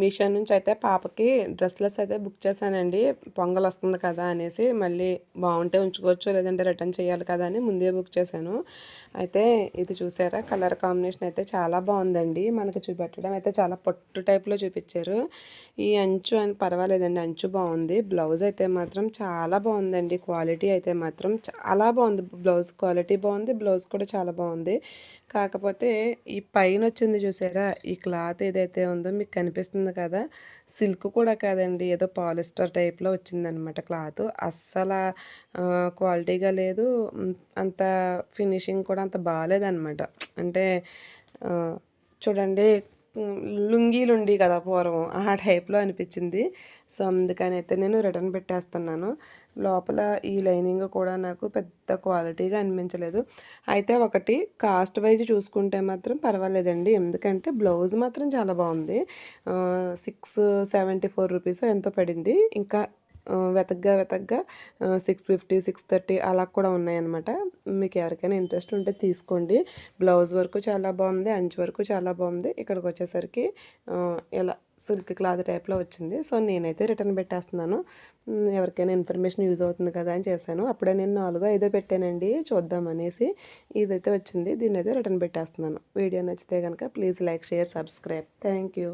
మీషో నుంచి అయితే పాపకి డ్రెస్లెస్ అయితే బుక్ చేశానండి. పొంగల్ వస్తుంది కదా అనేసి మళ్ళీ బాగుంటే ఉంచుకోవచ్చు లేదంటే రిటర్న్ చేయాలి కదా అని ముందే బుక్ చేశాను. అయితే ఇది చూసారా? కలర్ కాంబినేషన్ అయితే చాలా బాగుందండి. మనకు చూపెట్టడం అయితే చాలా పొట్టు టైప్లో చూపించారు. ఈ అంచు అని పర్వాలేదండి అంచు బాగుంది. బ్లౌజ్ అయితే మాత్రం చాలా బాగుందండి. క్వాలిటీ అయితే మాత్రం చాలా బాగుంది. బ్లౌజ్ క్వాలిటీ బాగుంది బ్లౌజ్ కూడా చాలా బాగుంది. కాకపోతే ఈ పైన వచ్చింది చూసారా? ఈ క్లాత్ ఏదైతే ఉందో మీకు కనిపిస్తుంది కదా. సిల్క్ కూడా కాదండి. ఏదో పాలిస్టర్ టైప్లో వచ్చిందనమాట క్లాత్. అస్సలు క్వాలిటీగా లేదు. అంత ఫినిషింగ్ కూడా అంత బాగాలేదనమాట. అంటే చూడండి లుంగీలు ఉండి కదా పూర్వం ఆ టైప్లో అనిపించింది. సో అందుకని అయితే నేను రిటర్న్ పెట్టేస్తున్నాను. లోపల ఈ లైనింగ్ కూడా నాకు పెద్ద క్వాలిటీగా అనిపించలేదు. అయితే ఒకటి కాస్ట్ వైజ్ చూసుకుంటే మాత్రం పర్వాలేదండి. ఎందుకంటే బ్లౌజ్ మాత్రం చాలా బాగుంది. సిక్స్ సెవెంటీ ఫోర్ రూపీస్ ఎంతో పడింది. ఇంకా వెతగ్గా వెతగ్గా సిక్స్ ఫిఫ్టీ సిక్స్ థర్టీ అలా కూడా ఉన్నాయన్నమాట. మీకు ఎవరికైనా ఇంట్రెస్ట్ ఉంటే తీసుకోండి. బ్లౌజ్ వరకు చాలా బాగుంది అంచు వరకు చాలా బాగుంది. ఇక్కడికి వచ్చేసరికి ఇలా సిల్క్ క్లాత్ టైప్లో వచ్చింది. సో నేనైతే రిటర్న్ పెట్టేస్తున్నాను. ఎవరికైనా ఇన్ఫర్మేషన్ యూజ్ అవుతుంది కదా అని చేశాను. అప్పుడే నేను నాలుగో ఐదో పెట్టానండి. చూద్దామనేసి ఇదైతే వచ్చింది. దీన్ని అయితే రిటర్న్ పెట్టేస్తున్నాను. వీడియో నచ్చితే కనుక please like share subscribe. Thank you.